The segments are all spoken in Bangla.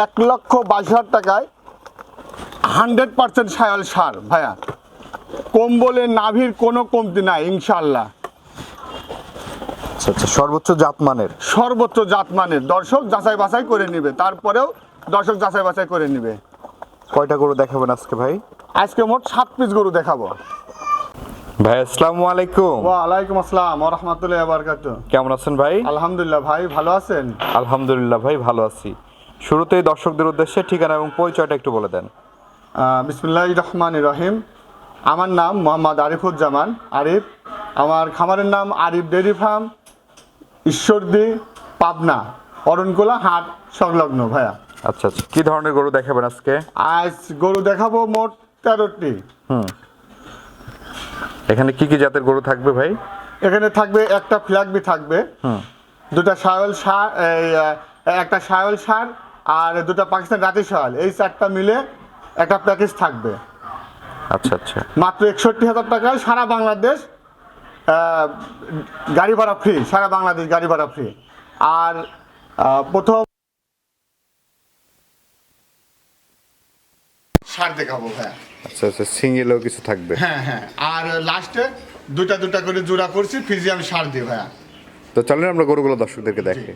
এক লক্ষ বাইশ হাজার টাকায় হান্ড্রেড পার্সেন্ট সায়াল সার ভাইয়া। কম্বলের নাভির কোনো কমতি নাই ইনশাল্লাহ আচ্ছা আচ্ছা সর্বোচ্চ জাতমানের সর্বোচ্চ জাতমানের দর্শক যাচাই বাছাই করে নিবে। তারপরেও দর্শক যাচাই বাছাই করে নিবে। কয়টা গরু দেখাবেন আজকে ভাই? আজকে মোট সাত পিস গরু দেখাবো। ভাই আসসালামু আলাইকুম। ওয়ালাইকুম আসসালাম রহমতুল্লাহ বারকাত কেমন আছেন ভাই? আলহামদুলিল্লাহ ভাই ভালো আছেন? আলহামদুলিল্লাহ ভাই ভালো আছি। শুরুতেই দর্শকদের উদ্দেশ্যে ঠিকানা এবং পরিচয়টা একটু বলে দেন। বিসমুল্লাহ রহমান রহিম। আমার নাম মোহাম্মদ আরিফুজ্জামান আরিফ। আমার খামারের নাম আরিফ ডেয়ারি ফার্ম ঈশ্বরদী পাবনা অরণকোলা হাট সংলগ্ন ভাইয়া। আচ্ছা আচ্ছা। কি ধরনের গরু দেখাবেন আজকে? আজ গরু দেখাবো মোট তেরোটি। হুম। এখানে কি কি জাতের গরু থাকবে ভাই? এখানে থাকবে একটা ফ্ল্যাগবি থাকবে। দুটা সায়ল সার একটা সায়ল সার আর দুটা পাকিস্তান রাতি সায়ল এই চারটা মিলে একটা প্যাকেজ থাকবে। আচ্ছা আচ্ছা। মাত্র একষট্টি হাজার টাকায় সারা বাংলাদেশ গাড়ি ভাড়া ফ্রি সারা বাংলাদেশ গাড়ি ভাড়া ফ্রি আর প্রথম সার দেখাবো হ্যাঁ। আচ্ছা আচ্ছা সিঙ্গেলও কিছু থাকবে? হ্যাঁ হ্যাঁ। আর লাস্টে দুটা দুটা করে জোড়া করছি ফিজিয়াম সার দিই ভাইয়া। তো চলেন আমরা গরুগুলো দর্শকদেরকে দেখে।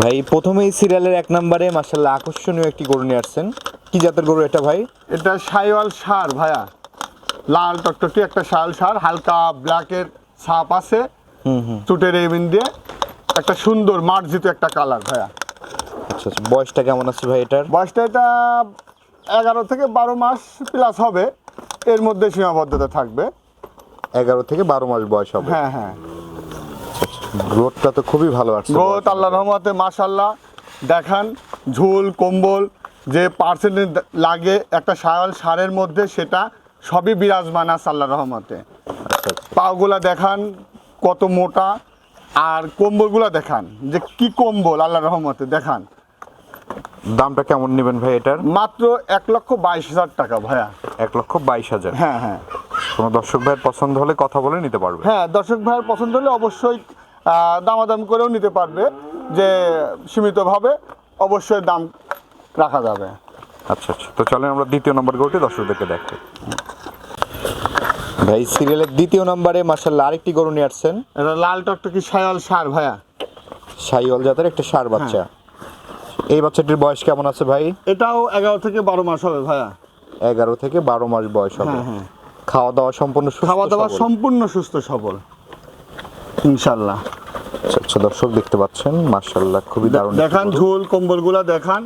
ভাই প্রথমেই সিরিয়ালের এক নম্বরে মাসাল্লাহ আকর্ষণীয় একটি গরু নিয়ে আসছেন। কি জাতের গরু এটা ভাই? এটা সাইওয়াল সার ভাইয়া। লাল টকটকি একটা শাল সার হালকা ব্ল্যাকের ছাপ আছে চুটের এমিন দিয়ে। একটা সুন্দর মার্জিত একটা কালার ভাইয়া। আচ্ছা আচ্ছা বয়সটা কেমন আছে ভাই এটার? বয়সটা এটা এগারো থেকে বারো মাস প্লাস হবে। এর মধ্যে সীমাবদ্ধতা থাকবে। এগারো থেকে বারো মাস বয়স হবে। হ্যাঁ হ্যাঁ। গ্রোথটা তো খুবই ভালো আছে গোত আল্লাহ রহমতে মাশাল্লাহ দেখান ঝুল কম্বল যে পার্সেন্টেজ লাগে একটা সায়াল সারের মধ্যে সেটা সবই বিরাজমান আছে আল্লাহ রহমতে। আচ্ছা আচ্ছা। পাগুলা দেখান কত মোটা আর কম্বলগুলা দেখান যে কি কম্বল আল্লাহ রহমতে দেখান। দামটা কেমন নেবেন ভাই এটার? মাত্র এক লক্ষ বাইশ হাজার টাকা ভাইয়া। এক লক্ষ বাইশ হাজার? হ্যাঁ হ্যাঁ। কোনো দর্শক ভাইয়ের পছন্দ হলে কথা বলে নিতে পারবে। হ্যাঁ দর্শক ভাইয়ের পছন্দ হলে অবশ্যই দামাদাম করেও নিতে পারবে যে সীমিতভাবে অবশ্যই দাম রাখা যাবে। আচ্ছা আচ্ছা। তো চলেন আমরা দ্বিতীয় নম্বর গরুটি দর্শকদেরকে দেখে ভাই সিরিয়ালের দ্বিতীয় নম্বরে মাসাল্লাহ আরেকটি গরু নিয়ে আসছেন। এটা লাল টকটকি সায়াল সার ভাইয়া। সাইওয়াল জাতের একটা সার বাচ্চা। এই বাচ্চাটির বয়স কেমন আছে ভাই? এটাও এগারো থেকে বারো মাস হবে ভাইয়া। এগারো থেকে বারো মাস বয়স হবে। হ্যাঁ, হ্যাঁ। খাওয়া দাওয়া সম্পূর্ণ সুস্থ খাওয়া দাওয়া সম্পূর্ণ সুস্থ সবল। ইনশাল্লাহ আচ্ছা দর্শক দেখতে পাচ্ছেন মাশাল্লাহ খুবই দারুণ দেখান। ঝোল কম্বলগুলা দেখান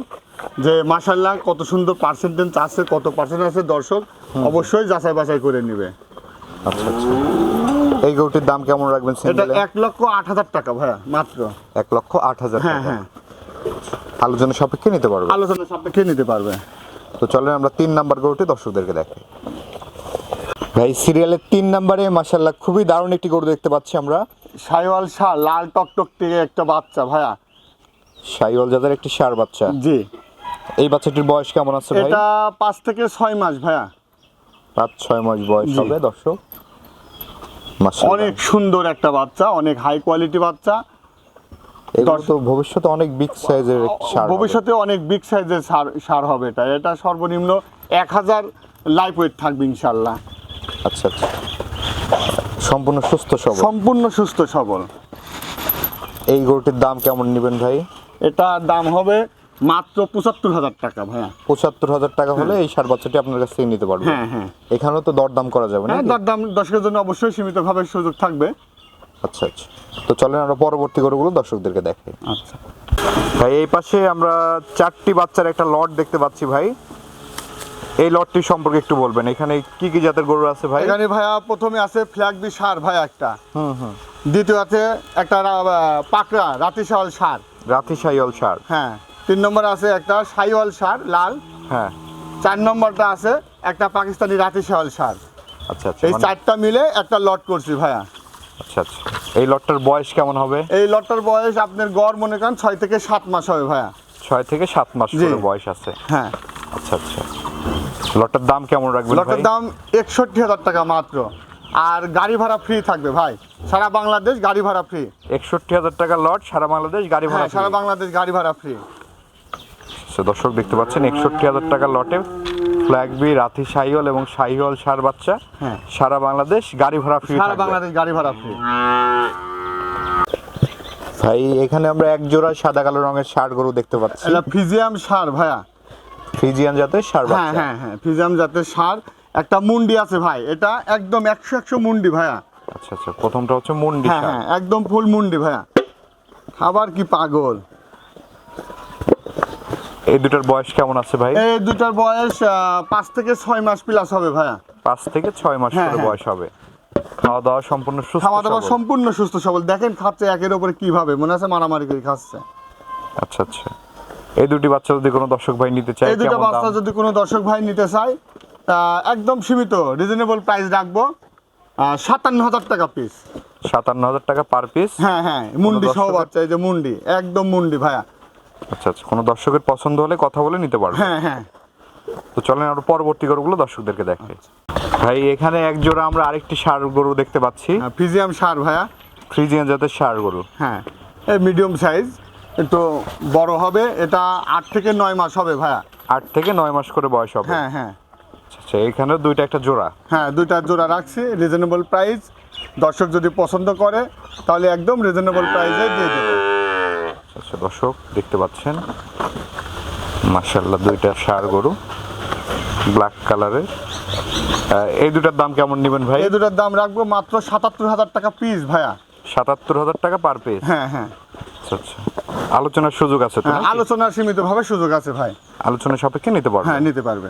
যে মাসাল্লাহ কত সুন্দর পার্সেন্টেজ আছে কত পার্সেন্ট আছে দর্শক অবশ্যই যাচাই বাছাই করে নিবে। আচ্ছা আচ্ছা। এই গরুটির দাম কেমন রাখবেন এটা এক লক্ষ আট হাজার টাকা ভাইয়া মাত্র। এক লক্ষ আট হাজার হ্যাঁ হ্যাঁ। আলোচনা সাপেক্ষে নিতে পারবে? আলোচনা সাপেক্ষে নিতে পারবে। তো চলেন আমরা তিন নাম্বার গরুটি দর্শকদেরকে দেখাই। ভাই সিরিয়ালের তিন নাম্বারে মাশাল্লাহ খুবই দারুণ একটি গরু দেখতে পাচ্ছি আমরা। সাইওয়াল শাহ লাল টকটক থেকে একটা বাচ্চা ভাইয়া। সাইওয়াল জাতের একটি সার বাচ্চা। জি। এই বাচ্চাটির বয়স কেমন আছে ভাই? এটা পাঁচ থেকে ছয় মাস ভাইয়া। পাঁচ ছয় মাস বয়স হবে দর্শক। অনেক সুন্দর একটা বাচ্চা অনেক হাই কোয়ালিটি বাচ্চা। তো ভবিষ্যতে অনেক বিগ সাইজের একটি সার ভবিষ্যতে অনেক বিগ সাইজের সার সার হবে এটা। এটা সর্বনিম্ন এক হাজার লাইফ ওয়েট থাকবে ইনশাল্লাহ আচ্ছা আচ্ছা। সম্পূর্ণ সুস্থ সবল। সম্পূর্ণ সুস্থ সবল। এই গরুটির দাম কেমন নেবেন ভাই? এটার দাম হবে মাত্র পঁচাত্তর হাজার টাকা ভাইয়া। পঁচাত্তর হাজার টাকা হলে এই সার বাচ্চাটি আপনার কাছ থেকে নিতে পারবেন হ্যাঁ হ্যাঁ। এখানেও তো দরদাম করা যাবে না হ্যাঁ তার দাম দর্শকের জন্য অবশ্যই সীমিতভাবে সুযোগ থাকবে। আচ্ছা আচ্ছা। তো চলেন আমরা পরবর্তী গরুগুলো দর্শকদেরকে দেখাই। আচ্ছা। ভাই এই পাশে আমরা চারটি বাচ্চার একটা লট দেখতে পাচ্ছি ভাই। এই লটটি সম্পর্কে একটু বলবেন। এখানে কি কি জাতের গরু আছে ভাই? এখানে ভাইয়া প্রথমে আছে ফ্ল্যাগ বি সার ভাইয়া একটা। হুম হুম। দ্বিতীয় আছে একটা পাকড়া রাতিশাল সার। সাইওয়াল সার। হ্যাঁ তিন নম্বর আছে একটা সাইওয়াল সার লাল। হ্যাঁ। চার নম্বরটা আছে একটা পাকিস্তানি রাতিশাল সার। আচ্ছা আচ্ছা এই মানে- চারটা মিলে একটা লট করছি ভাইয়া। আচ্ছা আচ্ছা। এই লটটার বয়স কেমন হবে? এই লটটার বয়স আপনার গড় মনে করেন ছয় থেকে সাত মাস হবে ভাইয়া। ছয় থেকে সাত মাস। বয়স আছে। হ্যাঁ। আচ্ছা আচ্ছা। লটটার দাম কেমন রাখবেন লটের দাম একষট্টি হাজার টাকা মাত্র। আর গাড়ি ভাড়া ফ্রি থাকবে ভাই। সারা বাংলাদেশ গাড়ি ভাড়া ফ্রি একষট্টি হাজার টাকা লট সারা বাংলাদেশ গাড়ি ভাড়া হ্যাঁ সারা বাংলাদেশ গাড়ি ভাড়া ফ্রি দর্শক দেখতে পাচ্ছেন একষট্টি হাজার টাকা লটে ফ্ল্যাগ বি রাথি শাহিওয়াল এবং শাহিওয়াল সার বাচ্চা। হ্যাঁ। সারা বাংলাদেশ গাড়ি ভাড়া ফ্রি সারা বাংলাদেশ গাড়ি ভাড়া ফ্রি ভাই এখানে আমরা এক জোড়া সাদা কালো রঙের ষাড় গরু দেখতে পাচ্ছি। এটা ফিজিয়াম সার ভাইয়া। ফ্রিজিয়ান জাতের ষাড় হ্যাঁ হ্যাঁ হ্যাঁ ফিজিয়াম জাতের সার। একটা মুন্ডি আছে ভাই এটা একদম একশো একশো মুন্ডি ভাইয়া। আচ্ছা আচ্ছা প্রথমটা হচ্ছে মুন্ডি হ্যাঁ হ্যাঁ একদম ফুল মুন্ডি ভাইয়া। খাবার কি পাগল? এই দুটার বয়স কেমন আছে ভাই? এই দুটার বয়স পাঁচ থেকে ছয় মাস প্লাস হবে ভাইয়া। পাঁচ থেকে ছয় মাস হ্যাঁ, করে হ্যাঁ। বয়স হবে। খাওয়া দাওয়া সম্পূর্ণ সুস্থ খাওয়া দাওয়া সম্পূর্ণ সুস্থ সবল। দেখেন খাচ্ছে একের উপরে কীভাবে মনে আছে মারামারি করে খাচ্ছে। আচ্ছা আচ্ছা। এই দুটি বাচ্চা যদি কোনো দর্শক ভাই নিতে চায় এই দুটো বাচ্চা যদি কোনো দর্শক ভাই নিতে চায় একদম সীমিত রিজনেবল প্রাইস রাখব। সাতান্ন হাজার টাকা পিস সাতান্ন হাজার টাকা পার পিস হ্যাঁ হ্যাঁ মুন্ডি সহ বাচ্চা এই যে মুন্ডি একদম মুন্ডি ভাইয়া। আচ্ছা আচ্ছা কোনো দর্শকের পছন্দ হলে কথা বলে নিতে পারবে। হ্যাঁ হ্যাঁ। তো চলেন আরও পরবর্তী গরুগুলো দর্শকদেরকে দেখে ভাই এখানে এক জোড়া আমরা আরেকটি ষাঁড় গরু দেখতে পাচ্ছি। ফিজিয়াম সার ভাইয়া। ফ্রিজিয়ান জাতের ষাঁড় গরু। হ্যাঁ এই মিডিয়াম সাইজ একটু বড় হবে এটা আট থেকে নয় মাস হবে ভাইয়া। আট থেকে নয় মাস করে বয়স হবে? হ্যাঁ হ্যাঁ। আচ্ছা, আচ্ছা এখানে দুইটা একটা জোড়া? হ্যাঁ দুইটা জোড়া রাখছি রিজনেবল প্রাইস দর্শক যদি পছন্দ করে তাহলে একদম রিজনেবল প্রাইসে দিয়ে দেবো আচ্ছা দর্শক দেখতে পাচ্ছেন? মার্শাল্লাহ দুইটা ষাঁড় গরু ব্ল্যাক কালারের এই দুটার দাম কেমন নেবেন ভাই? এই দুটার দাম রাখব মাত্র সাতাত্তর হাজার টাকা পিস ভাইয়া। সাতাত্তর হাজার টাকা পার পিস হ্যাঁ হ্যাঁ। আচ্ছা আচ্ছা। আলোচনার সুযোগ আছে তো সীমিত ভাবে আলোচনার সীমিতভাবে সুযোগ আছে ভাই। আলোচনা সাপেক্ষে নিতে পারবে? হ্যাঁ নিতে পারবে।